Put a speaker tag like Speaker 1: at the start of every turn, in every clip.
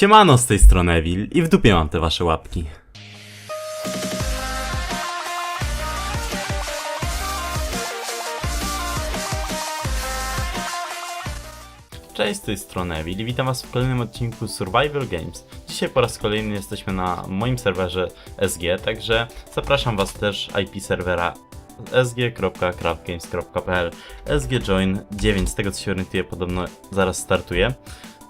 Speaker 1: Siemano z tej strony Evil i w dupie mam te wasze łapki. Cześć, z tej strony Evil i witam was w kolejnym odcinku Survival Games. Dzisiaj po raz kolejny jesteśmy na moim serwerze SG, także zapraszam was też IP serwera sg.craftgames.pl SG Join 9, z tego co się orientuję podobno zaraz startuje.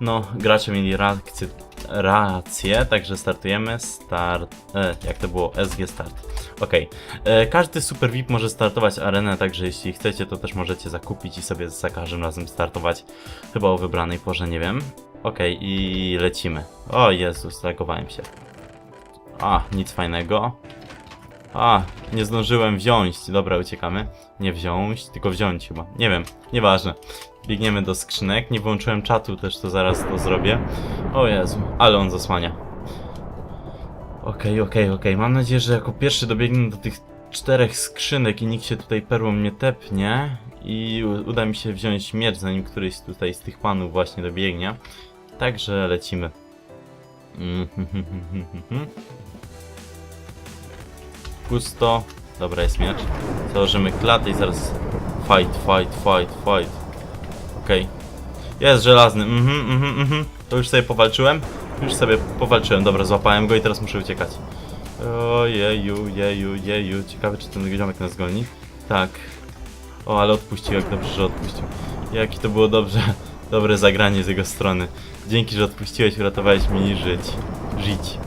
Speaker 1: No, gracze mieli reakcję, rację, także startujemy. Start. E, jak to było? SG Start. Ok. E, każdy Super VIP może startować arenę, także jeśli chcecie, to też możecie zakupić i sobie za każdym razem startować. Chyba o wybranej porze, nie wiem. Ok, i lecimy. O Jezus, zagowałem się. A, nic fajnego. A, nie zdążyłem wziąć. Dobra, uciekamy. Nie wziąć, tylko wziąć chyba. Nie wiem, nieważne. Biegniemy do skrzynek. Nie włączyłem czatu, też to zaraz to zrobię. O Jezu, ale on zasłania. Okej, okej, okej. Mam nadzieję, że jako pierwszy dobiegnę do tych czterech skrzynek i nikt się tutaj perłą nie tepnie. I uda mi się wziąć miecz, zanim któryś tutaj z tych panów właśnie dobiegnie. Także lecimy. Pusto. Dobra, jest miecz. Założymy klatę i zaraz fight, fight, fight, fight. Okej. Jest żelazny. Mhm, mhm, mhm. To już sobie powalczyłem. Już sobie powalczyłem. Dobra, złapałem go i teraz muszę uciekać. Ojeju, jeju, jeju. Ciekawe, czy ten ziomek nas goni. Tak. O, ale odpuścił, jak dobrze, że odpuścił. Jaki to było dobrze, dobre zagranie z jego strony. Dzięki, że odpuściłeś, uratowałeś mi żyć. Żyć.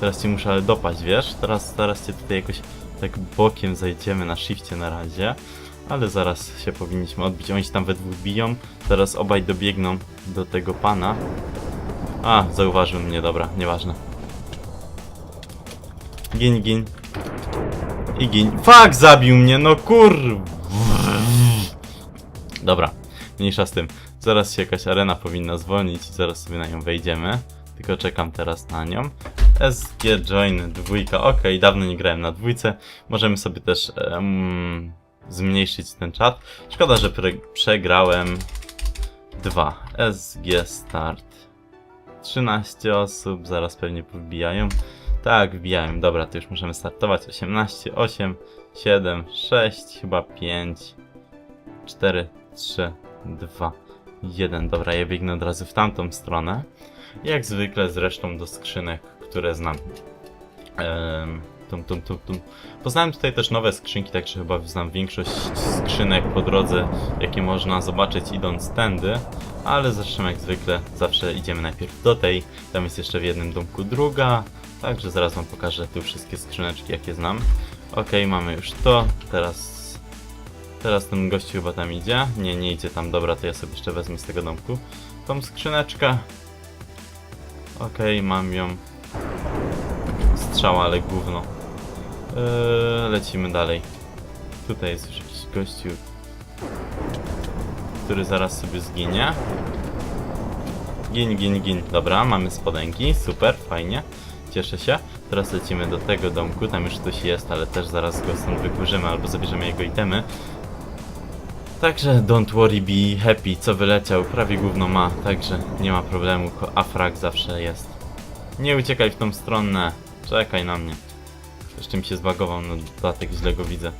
Speaker 1: Teraz cię muszę dopaść, wiesz? Teraz, teraz cię tutaj jakoś tak bokiem zajdziemy na shifcie na razie. Ale zaraz się powinniśmy odbić. Oni się tam we dwóch biją. Zaraz obaj dobiegną do tego pana. A, zauważył mnie, dobra, nieważne. Gin, gin. I gin. Fuck, zabił mnie, no kur... Dobra, mniejsza z tym. Zaraz się jakaś arena powinna zwolnić i zaraz sobie na nią wejdziemy. Tylko czekam teraz na nią. SG Join dwójka, ok, dawno nie grałem na dwójce. Możemy sobie też em, zmniejszyć ten czat. Szkoda, że przegrałem. 2. SG Start. 13 osób, zaraz pewnie wbijają. Tak, wbijają. Dobra, to już możemy startować. 18, 8, 7, 6, chyba 5, 4, 3, 2, 1. Dobra, ja biegnę od razu w tamtą stronę. Jak zwykle zresztą do skrzynek, które znam. Ehm, tum, tum, tum, tum. Poznałem tutaj też nowe skrzynki, także chyba znam większość skrzynek po drodze, jakie można zobaczyć idąc tędy. Ale zresztą jak zwykle zawsze idziemy najpierw do tej. Tam jest jeszcze w jednym domku druga. Także zaraz wam pokażę tu wszystkie skrzyneczki jakie znam. Ok, mamy już to. Teraz Teraz ten gościu chyba tam idzie. Nie, nie idzie tam. Dobra, to ja sobie jeszcze wezmę z tego domku tą skrzyneczkę. Okej, mam ją. Strzała, ale gówno. Eee, lecimy dalej. Tutaj jest już jakiś gościu, który zaraz sobie zginie. Gin, gin, gin. Dobra, mamy spodenki. Super, fajnie. Cieszę się. Teraz lecimy do tego domku. Tam już ktoś jest, ale też zaraz go stąd wykurzymy albo zabierzemy jego itemy. Także don't worry, be happy, co wyleciał, prawie gówno ma, także nie ma problemu, ko- a frag zawsze jest. Nie uciekaj w tą stronę, czekaj na mnie. Jeszcze mi się zbagował, no dodatek źle go widzę.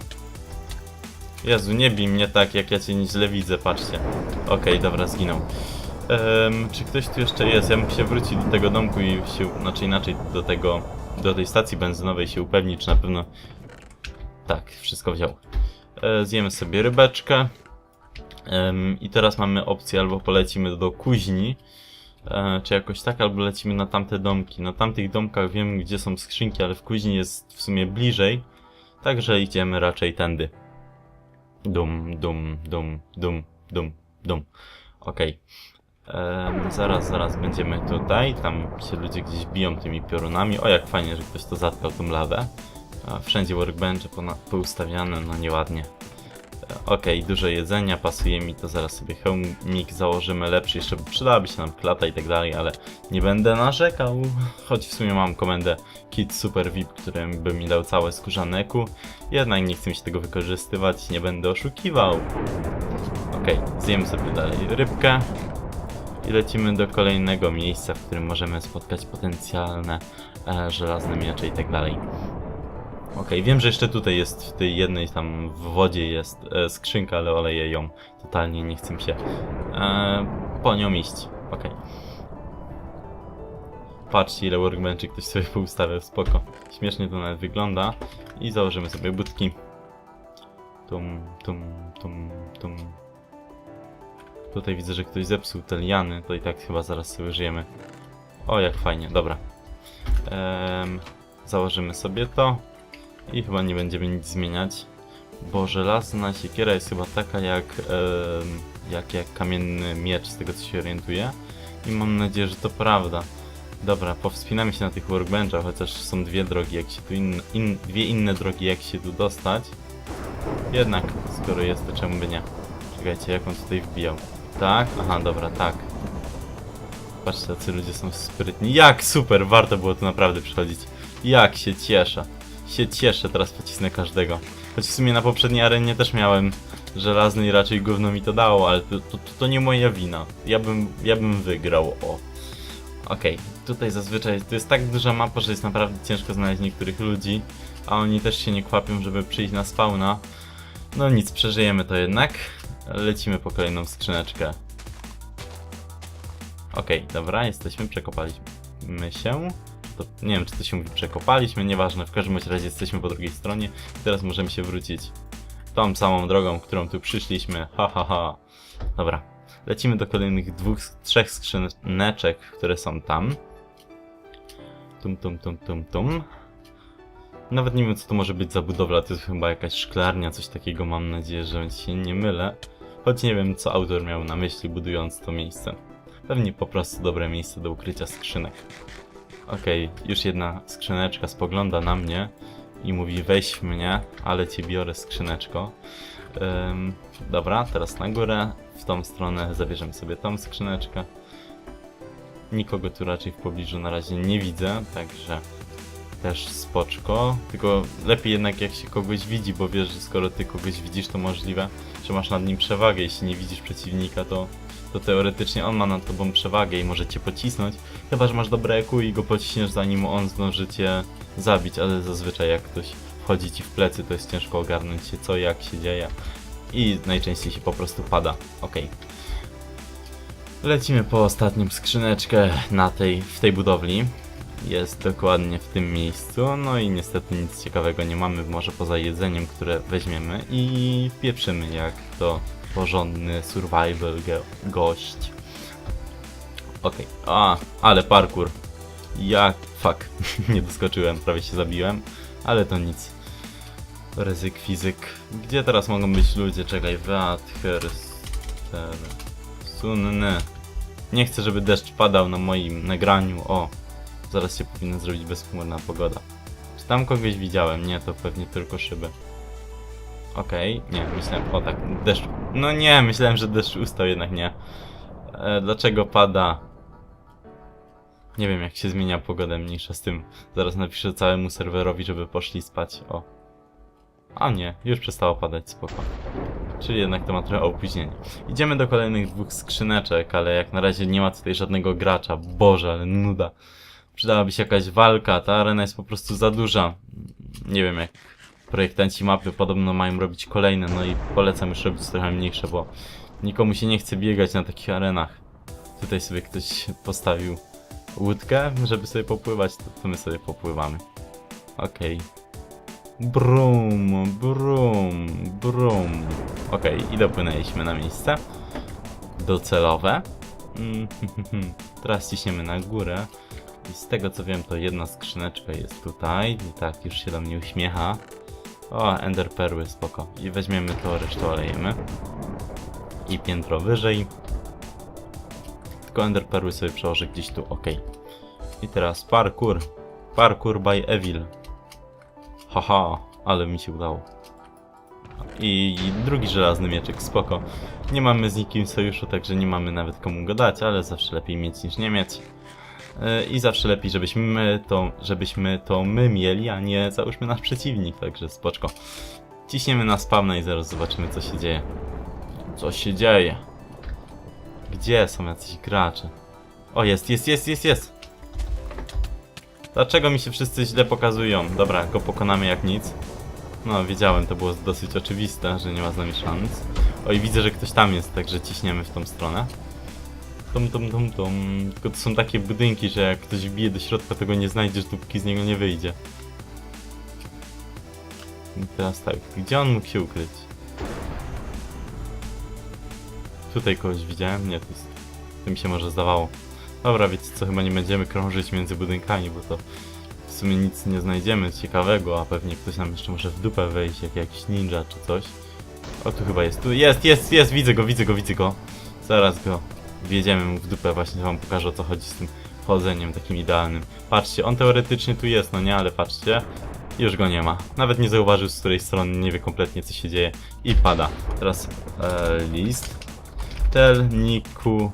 Speaker 1: Jezu, nie bij mnie tak, jak ja cię źle widzę, patrzcie. Okej, dobra, zginął. Czy ktoś tu jeszcze jest? Ja bym się wrócił do tego domku i się, znaczy inaczej, do tego, do tej stacji benzynowej się upewnić, czy na pewno... Tak, wszystko wziął. E, zjemy sobie rybeczkę. I teraz mamy opcję albo polecimy do kuźni, e, czy jakoś tak, albo lecimy na tamte domki. Na tamtych domkach wiem, gdzie są skrzynki, ale w kuźni jest w sumie bliżej, także idziemy raczej tędy. Dum, dum, dum, dum, dum, dum. Okej. Em, Zaraz, zaraz będziemy tutaj. Tam się ludzie gdzieś biją tymi piorunami. O, jak fajnie, że ktoś to zatkał tą lawę. A wszędzie workbenche poustawiane, no nieładnie. Okej, dużo jedzenia, pasuje mi to, zaraz sobie hełmik założymy lepszy, jeszcze przydałaby się nam klata i tak dalej, ale nie będę narzekał, choć w sumie mam komendę Kit Super VIP, który by mi dał całe skórzaneku, jednak nie chcę mi się tego wykorzystywać, nie będę oszukiwał. Okej, zjemy sobie dalej rybkę. I lecimy do kolejnego miejsca, w którym możemy spotkać potencjalne e, żelazne miecze i tak dalej. Okej, wiem, że jeszcze tutaj jest, w tej jednej tam w wodzie jest e, skrzynka, ale oleję ją totalnie, nie chcę się e, po nią iść. Okej. Patrzcie ile workbenczy ktoś sobie poustawiał, spoko. Śmiesznie to nawet wygląda. I założymy sobie budki. Tum, tum, tum, tum. Tutaj widzę, że ktoś zepsuł te liany, to i tak chyba zaraz sobie żyjemy. O, jak fajnie, dobra. Założymy sobie to i chyba nie będziemy nic zmieniać, bo żelazna siekiera jest chyba taka jak, em, jak, jak kamienny miecz, z tego co się orientuję. I mam nadzieję, że to prawda. Dobra, powspinamy się na tych workbenchach, chociaż są dwie drogi, jak się tu in, in, dwie inne drogi, jak się tu dostać. Jednak, skoro jest, to czemu by nie? Czekajcie, jak on tutaj wbijał. Tak? Aha, dobra, tak. Patrzcie, tacy ludzie są sprytni. Jak super, warto było tu naprawdę przychodzić. Jak się cieszę. Się cieszę, teraz pocisnę każdego. Choć w sumie na poprzedniej arenie też miałem żelazny i raczej gówno mi to dało, ale to, to, to, nie moja wina. Ja bym, ja bym wygrał, o. Okej, tutaj zazwyczaj to jest tak duża mapa, że jest naprawdę ciężko znaleźć niektórych ludzi, a oni też się nie kwapią, żeby przyjść na spawna. No nic, przeżyjemy to jednak. Lecimy po kolejną skrzyneczkę. Okej, dobra, jesteśmy, przekopaliśmy się. To, nie wiem, czy to się mówi przekopaliśmy, nieważne, w każdym razie jesteśmy po drugiej stronie. Teraz możemy się wrócić tą samą drogą, którą tu przyszliśmy. Ha, ha, ha. Dobra, lecimy do kolejnych dwóch, trzech skrzyneczek, które są tam. Tum, tum, tum, tum, tum. Nawet nie wiem, co to może być za budowla, to jest chyba jakaś szklarnia, coś takiego, mam nadzieję, że się nie mylę. Choć nie wiem, co autor miał na myśli, budując to miejsce. Pewnie po prostu dobre miejsce do ukrycia skrzynek. Okej, już jedna skrzyneczka spogląda na mnie i mówi weź mnie, ale cię biorę skrzyneczko. Dobra, teraz na górę, w tą stronę zabierzemy sobie tą skrzyneczkę. Nikogo tu raczej w pobliżu na razie nie widzę, także też spoczko. Tylko lepiej jednak jak się kogoś widzi, bo wiesz, że skoro ty kogoś widzisz, to możliwe, że masz nad nim przewagę. Jeśli nie widzisz przeciwnika, to, to teoretycznie on ma nad tobą przewagę i może cię pocisnąć. Chyba, że masz dobre EQ i go pociśniesz zanim on zdąży cię zabić, ale zazwyczaj jak ktoś wchodzi ci w plecy, to jest ciężko ogarnąć się co, jak się dzieje. I najczęściej się po prostu pada. Okej. Lecimy po ostatnią skrzyneczkę na tej, w tej budowli. Jest dokładnie w tym miejscu, no i niestety nic ciekawego nie mamy, może poza jedzeniem, które weźmiemy i wpieprzymy jak to porządny survival gość. Okej, a, ale parkour. Jak, fuck, nie doskoczyłem, prawie się zabiłem, ale to nic. Ryzyk fizyk. Gdzie teraz mogą być ludzie? Czekaj, Wadherster... Sunny. Nie chcę, żeby deszcz padał na moim nagraniu. O, zaraz się powinna zrobić bezchmurna pogoda. Czy tam kogoś widziałem? Nie, to pewnie tylko szyby. Okej, nie, myślałem, o tak, deszcz. No nie, myślałem, że deszcz ustał, jednak nie. E, dlaczego pada? Nie wiem, jak się zmienia pogoda, mniejsza z tym. Zaraz napiszę całemu serwerowi, żeby poszli spać. O. A nie, już przestało padać, spoko. Czyli jednak to ma trochę opóźnienie. Idziemy do kolejnych dwóch skrzyneczek, ale jak na razie nie ma tutaj żadnego gracza. Boże, ale nuda. Przydałaby się jakaś walka, ta arena jest po prostu za duża. Nie wiem jak projektanci mapy podobno mają robić kolejne, no i polecam już robić trochę mniejsze, bo nikomu się nie chce biegać na takich arenach. Tutaj sobie ktoś postawił łódkę, żeby sobie popływać, to, to my sobie popływamy. Okej. Brum, brum, brum. Okej, i dopłynęliśmy na miejsce. Docelowe. Mm, Teraz ciśniemy na górę. I z tego co wiem, to jedna skrzyneczka jest tutaj. I tak, już się do mnie uśmiecha. O, ender perły, spoko. I weźmiemy to, resztę olejemy. I piętro wyżej. Tylko ender perły sobie przełożę gdzieś tu, ok. I teraz parkour. Parkour by Evil. Haha, ale mi się udało. I drugi żelazny mieczek, spoko. Nie mamy z nikim sojuszu, także nie mamy nawet komu go dać, ale zawsze lepiej mieć niż nie mieć. I zawsze lepiej, żebyśmy my to, żebyśmy to my mieli, a nie załóżmy nasz przeciwnik, także spoczko. Ciśniemy na spawna i zaraz zobaczymy co się dzieje. Co się dzieje? Gdzie są jacyś gracze? O, jest, jest, jest, jest, jest! Dlaczego mi się wszyscy źle pokazują? Dobra, go pokonamy jak nic. No, wiedziałem, to było dosyć oczywiste, że nie ma z nami szans. Oj, widzę, że ktoś tam jest, także ciśniemy w tą stronę. Tum, tum, tum, tum. Tylko to są takie budynki, że jak ktoś wbije do środka, to go nie znajdziesz, dopóki z niego nie wyjdzie. I teraz tak, gdzie on mógł się ukryć? Tutaj kogoś widziałem? Nie, to jest... To mi się może zdawało. Dobra, wiecie co, chyba nie będziemy krążyć między budynkami, bo to w sumie nic nie znajdziemy ciekawego, a pewnie ktoś nam jeszcze może w dupę wejść, jak jakiś ninja czy coś. O, tu chyba jest, tu jest, jest, jest, widzę go, widzę go, widzę go. Zaraz go wjedziemy mu w dupę, właśnie wam pokażę o co chodzi z tym chodzeniem takim idealnym. Patrzcie, on teoretycznie tu jest, no nie, ale patrzcie, już go nie ma. Nawet nie zauważył z której strony, nie wie kompletnie co się dzieje i pada. Teraz e, list. Telniku,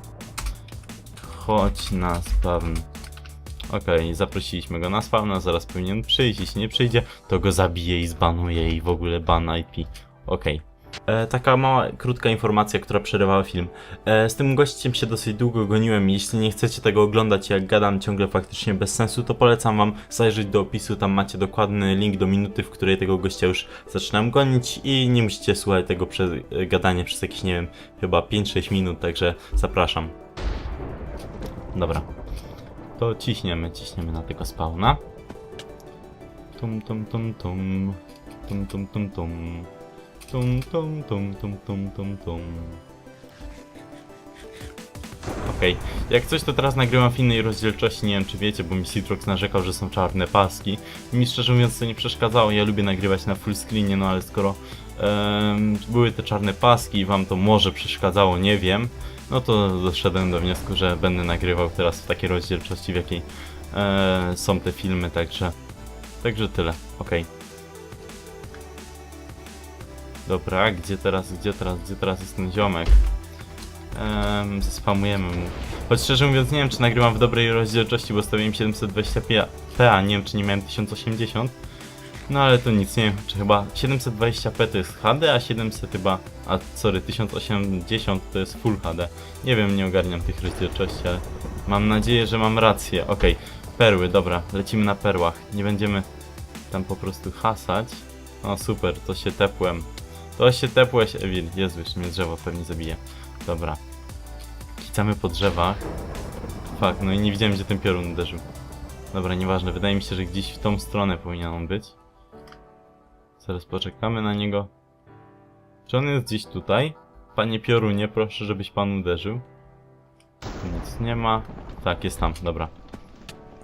Speaker 1: chodź na spawn. Okej, zaprosiliśmy go na spawna, zaraz powinien przyjść. Jeśli nie przyjdzie, to go zabije i zbanuje i w ogóle ban IP. Okej. E, Taka mała, krótka informacja, która przerywała film. E, z tym gościem się dosyć długo goniłem. Jeśli nie chcecie tego oglądać, jak gadam ciągle faktycznie bez sensu, to polecam wam zajrzeć do opisu. Tam macie dokładny link do minuty, w której tego gościa już zaczynam gonić i nie musicie słuchać tego przez, e, gadania przez jakieś, nie wiem, chyba 5-6 minut, także zapraszam. Dobra. To ciśniemy, ciśniemy na tego spawna. Tum tum tum tum. Tum tum tum tum. Tum tum tum tum tum tum tum. Okej, jak coś to teraz nagrywam w innej rozdzielczości, nie wiem czy wiecie, bo mi Citrox narzekał, że są czarne paski. Mi szczerze mówiąc to nie przeszkadzało, ja lubię nagrywać na full screenie, no ale skoro em, były te czarne paski i wam to może przeszkadzało, nie wiem, no to doszedłem do wniosku, że będę nagrywał teraz w takiej rozdzielczości, w jakiej e, są te filmy, także, także tyle, okej. Dobra, gdzie teraz, gdzie teraz, gdzie teraz jest ten ziomek? Zespamujemy mu. Choć szczerze mówiąc nie wiem czy nagrywam w dobrej rozdzielczości, bo stawiłem 720p, a nie wiem czy nie miałem 1080. No ale to nic, nie wiem, czy chyba 720p to jest HD, a 700 chyba, a sorry, 1080 to jest Full HD. Nie wiem, nie ogarniam tych rozdzielczości, ale mam nadzieję, że mam rację. Okej, perły, dobra, lecimy na perłach. Nie będziemy tam po prostu hasać. O super, to się tepłem. To się tepłeś, Evil. Jezu, jeszcze mnie drzewo pewnie zabije. Dobra. Kicamy po drzewach. Fuck, no i nie widziałem, gdzie ten piorun uderzył. Dobra, nieważne. Wydaje mi się, że gdzieś w tą stronę powinien on być. Zaraz poczekamy na niego. Czy on jest gdzieś tutaj? Panie piorunie, proszę, żebyś pan uderzył. Nic nie ma. Tak, jest tam, dobra.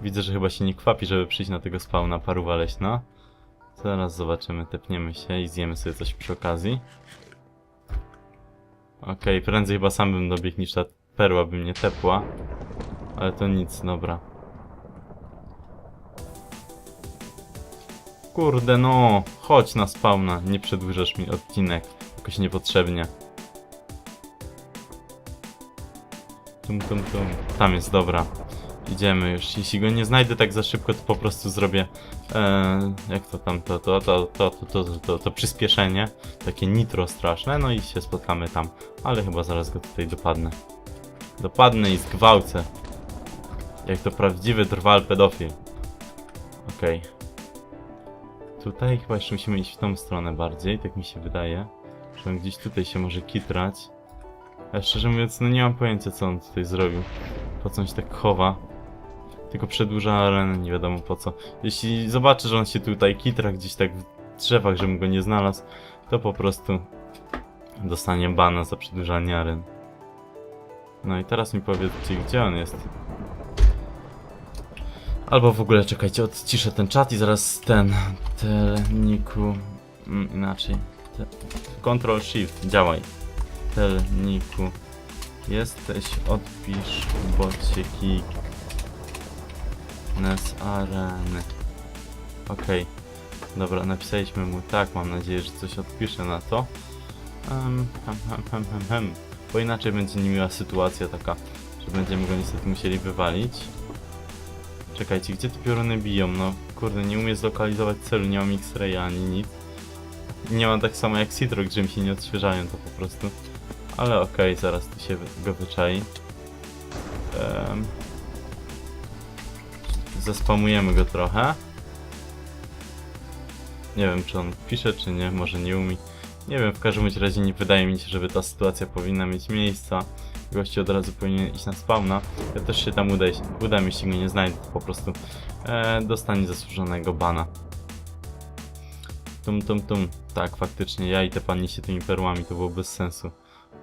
Speaker 1: Widzę, że chyba się nie kwapi, żeby przyjść na tego spawna paruwa leśna. Zaraz zobaczymy, tepniemy się i zjemy sobie coś przy okazji. Okej, prędzej chyba sam bym dobiegł niż ta perła by mnie tepła. Ale to nic, dobra. Kurde no, chodź na spawna, nie przedłużasz mi odcinek. Jakoś niepotrzebnie. Tum tum tum. Tam jest, dobra. Idziemy już. Jeśli go nie znajdę tak za szybko, to po prostu zrobię. E, jak to tam, to, to, to, to, to, to, to, to, to przyspieszenie. Takie nitro straszne, no i się spotkamy tam. Ale chyba zaraz go tutaj dopadnę. Dopadnę i zgwałcę. Jak to prawdziwy drwal pedofil. Okej. Tutaj chyba jeszcze musimy iść w tą stronę bardziej, tak mi się wydaje. Że on gdzieś tutaj się może kitrać. Ja szczerze mówiąc, no nie mam pojęcia co on tutaj zrobił. Po co on się tak chowa. Tylko przedłuża arenę, nie wiadomo po co. Jeśli zobaczę, że on się tutaj kitra gdzieś tak w drzewach, żebym go nie znalazł, to po prostu dostanie bana za przedłużanie aren. No i teraz mi powiedzcie, gdzie on jest. Albo w ogóle czekajcie, odciszę ten czat i zaraz ten telniku mm, inaczej. Te, Control Shift, działaj. Telniku. Jesteś, odpisz, bo cię Nes areny. Okej. Dobra, napisaliśmy mu tak, mam nadzieję, że coś odpisze na to. Um, hem, hem, hem, hem, hem. Bo inaczej będzie niemiła sytuacja taka, że będziemy go niestety musieli wywalić. Czekajcie, gdzie te pioruny biją? No kurde, nie umiem zlokalizować celu, nie mam X-raya ani nic. Nie mam tak samo jak Citrox, że mi się nie odświeżają to po prostu. Ale okej, zaraz tu się go wyczai. Um, zespamujemy go trochę. Nie wiem, czy on pisze, czy nie, może nie umie. Nie wiem, w każdym razie nie wydaje mi się, żeby ta sytuacja powinna mieć miejsca. Gości od razu powinien iść na spawna. Ja też się tam uda, uda mi jeśli go nie znajdę, po prostu e, dostanie zasłużonego bana. Tum, tum, tum. Tak, faktycznie, ja i te pani się tymi perłami, to było bez sensu.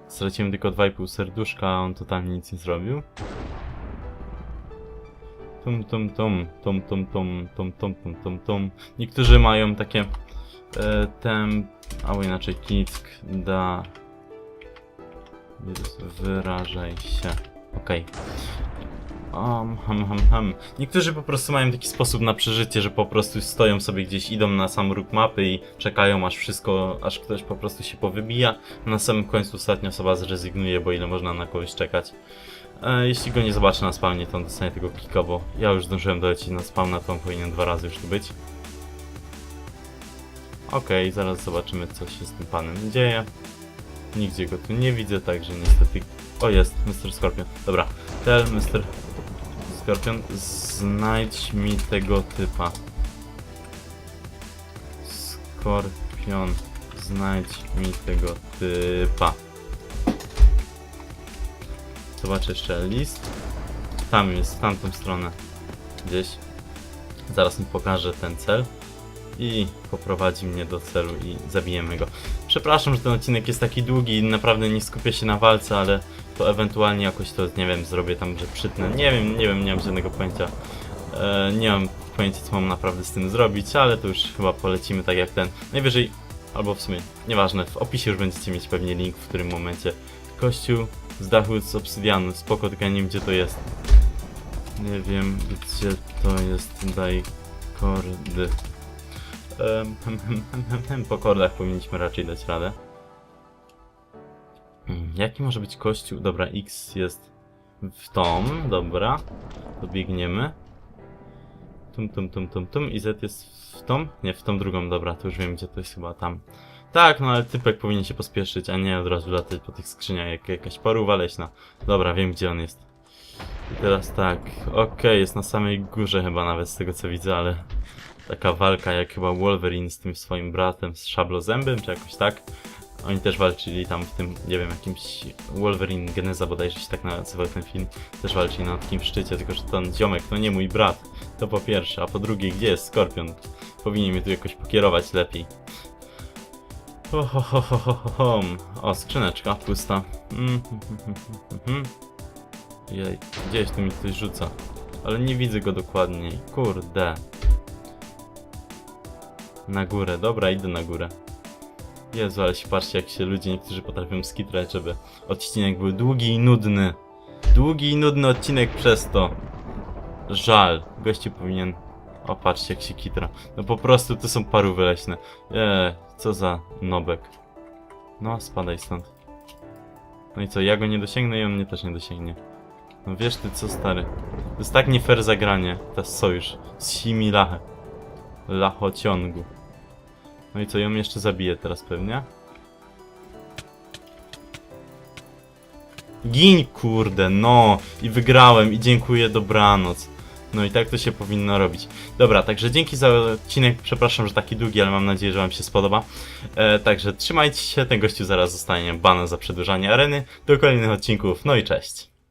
Speaker 1: Straciłem tylko 2,5 serduszka, a on totalnie nic nie zrobił. Tum, tum, tum, tum, tum, tum, tum, tum, tum, tum, tum. Niektórzy mają takie e, tem, albo inaczej kick, da, wyrażaj się. Okej. Um, hum, hum, hum. Niektórzy po prostu mają taki sposób na przeżycie, że po prostu stoją sobie gdzieś, idą na sam róg mapy i czekają aż wszystko, aż ktoś po prostu się powybija. Na samym końcu ostatnia osoba zrezygnuje, bo ile można na kogoś czekać. E, jeśli go nie zobaczy na spawnie, to on dostanie tego kika, bo ja już zdążyłem dolecieć na spawna, to on powinien dwa razy już tu być. Okej, zaraz zobaczymy co się z tym panem dzieje. Nigdzie go tu nie widzę, także niestety... O, jest, Mr. Scorpion. Dobra, tell Mr. Scorpion, znajdź mi tego typa. Skorpion, znajdź mi tego typa. Zobaczę jeszcze list. Tam jest, w tamtą stronę. Gdzieś. Zaraz mi pokażę ten cel. I poprowadzi mnie do celu i zabijemy go. Przepraszam, że ten odcinek jest taki długi i naprawdę nie skupię się na walce, ale to ewentualnie jakoś to, nie wiem, zrobię tam, że przytnę. Nie wiem, nie wiem, nie mam żadnego pojęcia. E, nie mam pojęcia, co mam naprawdę z tym zrobić, ale to już chyba polecimy tak jak ten. Najwyżej, albo w sumie, nieważne, w opisie już będziecie mieć pewnie link, w którym momencie kościół z dachu z obsydianu. Spoko, tylko nie wiem, gdzie to jest. Nie wiem, gdzie to jest. Daj kordy. Hem. Po kordach powinniśmy raczej dać radę. Hmm, Jaki może być kościół? Dobra, X jest w tą, dobra. Dobiegniemy. Tum, tum, tum, tum, tum. I Z jest w tą? Nie, w tą drugą, dobra, to już wiem, gdzie to jest chyba tam. Tak, no ale typek powinien się pospieszyć, a nie od razu latać po tych skrzyniach jak jakaś paruwa leśna. Dobra, wiem, gdzie on jest. I teraz tak, okej, jest na samej górze chyba nawet z tego co widzę, ale taka walka jak chyba Wolverine z tym swoim bratem, z Szablozębym, czy jakoś tak. Oni też walczyli tam w tym, nie wiem, jakimś Wolverine Geneza bodajże się tak nazywał ten film. Też walczyli na takim szczycie, tylko że ten ziomek to nie mój brat. To po pierwsze, a po drugie, gdzie jest Skorpion? Powinien mnie tu jakoś pokierować lepiej. O, skrzyneczka pusta. Mm, hmm, hmm. Jej, gdzieś tu mi ktoś rzuca. Ale nie widzę go dokładniej. Kurde. Na górę, dobra, idę na górę. Jezu, ale się patrzcie, jak się ludzie niektórzy potrafią skitrać, żeby odcinek był długi i nudny. Długi i nudny odcinek przez to. Żal. Gościu powinien... O, patrzcie, jak się kitra. No po prostu to są parówy leśne. Eee, co za nobek. No, spadaj stąd. No i co, ja go nie dosięgnę i on mnie też nie dosięgnie. No wiesz ty co, stary. To jest tak nie fair zagranie, ta sojusz z Similachę. Lachociągu. No i co, ją jeszcze zabiję teraz pewnie? Gin, kurde, no! I wygrałem, i dziękuję, dobranoc. No i tak to się powinno robić. Dobra, także dzięki za odcinek. Przepraszam, że taki długi, ale mam nadzieję, że Wam się spodoba. E, także trzymajcie się, ten gościu zaraz zostanie bana za przedłużanie areny. Do kolejnych odcinków, no i cześć.